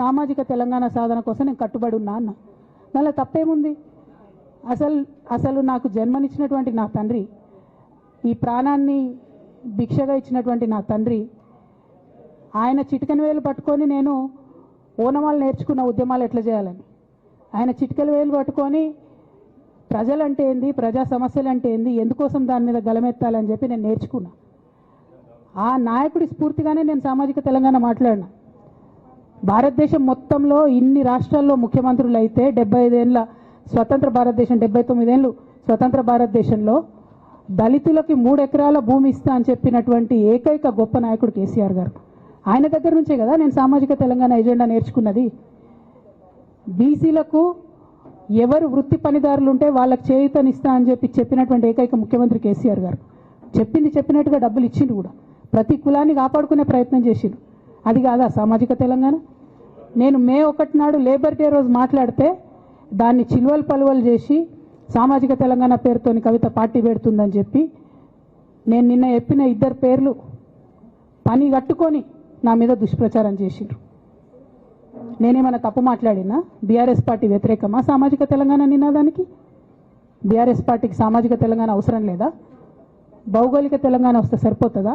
సామాజిక తెలంగాణ సాధన కోసం నేను కట్టుబడి ఉన్నా అన్న. దానిలో తప్పేముంది? అసలు అసలు నాకు జన్మనిచ్చినటువంటి నా తండ్రి ఈ ప్రాణాన్ని భిక్షగా ఇచ్చినటువంటి నా తండ్రి ఆయన చిటికెన వేలు పట్టుకొని నేను ఓనమాలు నేర్చుకున్న ఉద్యమాలు ఎట్లా చేయాలని? ఆయన చిటికెల వేలు పట్టుకొని ప్రజలంటే ఏంది ప్రజా సమస్యలు అంటే ఏంది ఎందుకోసం దాని మీద గలమెత్తాలని చెప్పి నేను నేర్చుకున్నా. ఆ నాయకుడి స్ఫూర్తిగానే నేను సామాజిక తెలంగాణ మాట్లాడినా. భారతదేశం మొత్తంలో ఇన్ని రాష్ట్రాల్లో ముఖ్యమంత్రులు అయితే డెబ్బై ఐదేళ్ళ స్వతంత్ర భారతదేశం డెబ్బై తొమ్మిదేళ్ళు స్వతంత్ర భారతదేశంలో దళితులకి మూడు ఎకరాల భూమి ఇస్తా అని చెప్పినటువంటి ఏకైక గొప్ప నాయకుడు కేసీఆర్ గారు. ఆయన దగ్గర నుంచే కదా నేను సామాజిక తెలంగాణ ఎజెండా నేర్చుకున్నది. బీసీలకు ఎవరు వృత్తి పనిదారులు ఉంటే వాళ్ళకి చేయుతనిస్తా అని చెప్పి చెప్పినటువంటి ఏకైక ముఖ్యమంత్రి కేసీఆర్ గారు. చెప్పింది చెప్పినట్టుగా డబ్బులు ఇచ్చిండు కూడా. ప్రతి కులాన్ని కాపాడుకునే ప్రయత్నం చేసిండు అది కాదా సామాజిక తెలంగాణ? నేను మే ఒకటి నాడు లేబర్ డే రోజు మాట్లాడితే దాన్ని చిలువలు పలువలు చేసి సామాజిక తెలంగాణ పేరుతోని కవిత పార్టీ పెడుతుందని చెప్పి నేను నిన్న చెప్పిన ఇద్దరు పేర్లు పని కట్టుకొని నా మీద దుష్ప్రచారం చేసిండ్రు. నేనేమైనా తప్పు మాట్లాడినా? బీఆర్ఎస్ పార్టీ వ్యతిరేకమా సామాజిక తెలంగాణ నినాదానికి? బీఆర్ఎస్ పార్టీకి సామాజిక తెలంగాణ అవసరం లేదా? భౌగోళిక తెలంగాణ వస్తే సరిపోతుందా?